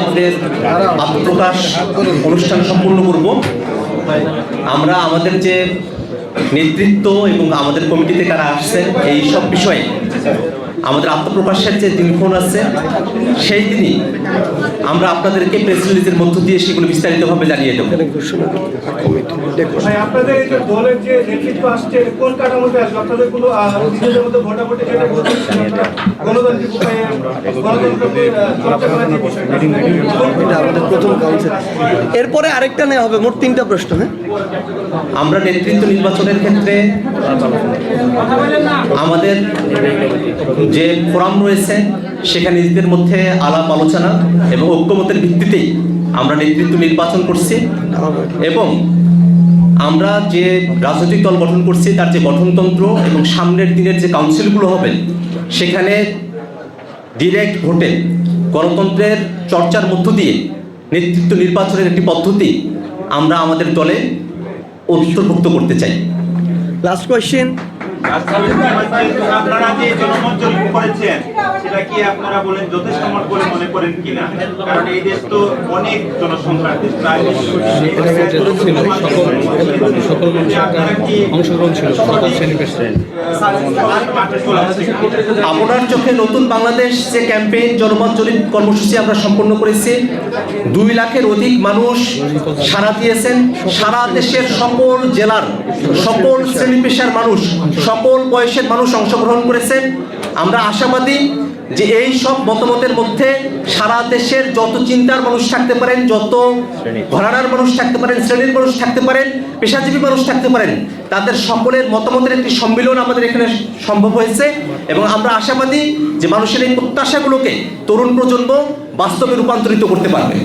আমাদের আত্মপ্রকাশ অনুষ্ঠান সম্পূর্ণ করব। আমরা আমাদের যে নেতৃত্ব এবং আমাদের কমিটিতে কারা আসছেন এই সব বিষয়ে আমাদের আত্মপ্রকাশের যে দিনক্ষণ আছে, সেই দিনই আমরা আপনাদেরকে প্রেস রিলিজের মধ্য দিয়ে সেগুলো বিস্তারিতভাবে জানিয়ে দেবো। ভাই আপনাদের এই যে দলের যে নেতৃত্ব আসছে কোন কাঠামোতে আসবে? আপনাদের কোনো নিজেদের মধ্যে ভোটাভুটি যেটা বলছেন গণতান্ত্রিক উপায়ে এরপরে আরেকটা নেওয়া হবে মোট তিনটা প্রশ্ন হ্যাঁ? আমরা নেতৃত্ব নির্বাচনের ক্ষেত্রে আমাদের যে ফোরাম রয়েছে সেখানে নিজেদের মধ্যে আলাপ আলোচনা এবং ঐক্যমতের ভিত্তিতেই আমরা নেতৃত্ব নির্বাচন করছি। এবং আমরা যে রাজনৈতিক দল গঠন করছি তার যে গঠনতন্ত্র এবং সামনের দিনের যে কাউন্সিলগুলো হবে সেখানে ডিরেক্ট ভোটে গণতন্ত্রের চর্চার মধ্য দিয়ে নেতৃত্ব নির্বাচনের একটি পদ্ধতি আমরা আমাদের দলে অন্তর্ভুক্ত করতে চাই। লাস্ট কোয়েশ্চেন আপনারা যে জনমত জরিপ কি আপনারা বলেন যথেষ্ট বলে মনে করেন কিনা? কারণ এই দেশ তো অনেক জনসংখ্যার দেশ প্রায় সকল আপনারা কি অংশগ্রহণ ছিল সকল চোখে নতুন বাংলাদেশ যে ক্যাম্পেইন জনমত জরিপ কর্মসূচি আমরা সম্পন্ন করেছি দুই লাখের অধিক মানুষ সারা দিয়েছেন। সারা দেশের সকল জেলার সকল শ্রেণি পেশার মানুষ সকল বয়সের মানুষ অংশগ্রহণ করেছেন। আমরা আশাবাদী যে এই সব মতামতের মধ্যে সারা দেশের যত চিন্তার মানুষ থাকতে পারেন যত ঘরানার মানুষ থাকতে পারেন শ্রেণির মানুষ থাকতে পারেন পেশাজীবী মানুষ থাকতে পারেন তাদের সকলের মতামতের একটি সম্মিলন আমাদের এখানে সম্ভব হয়েছে এবং আমরা আশাবাদী যে মানুষের এই প্রত্যাশাগুলোকে তরুণ প্রজন্ম বাস্তবে রূপান্তরিত করতে পারবে।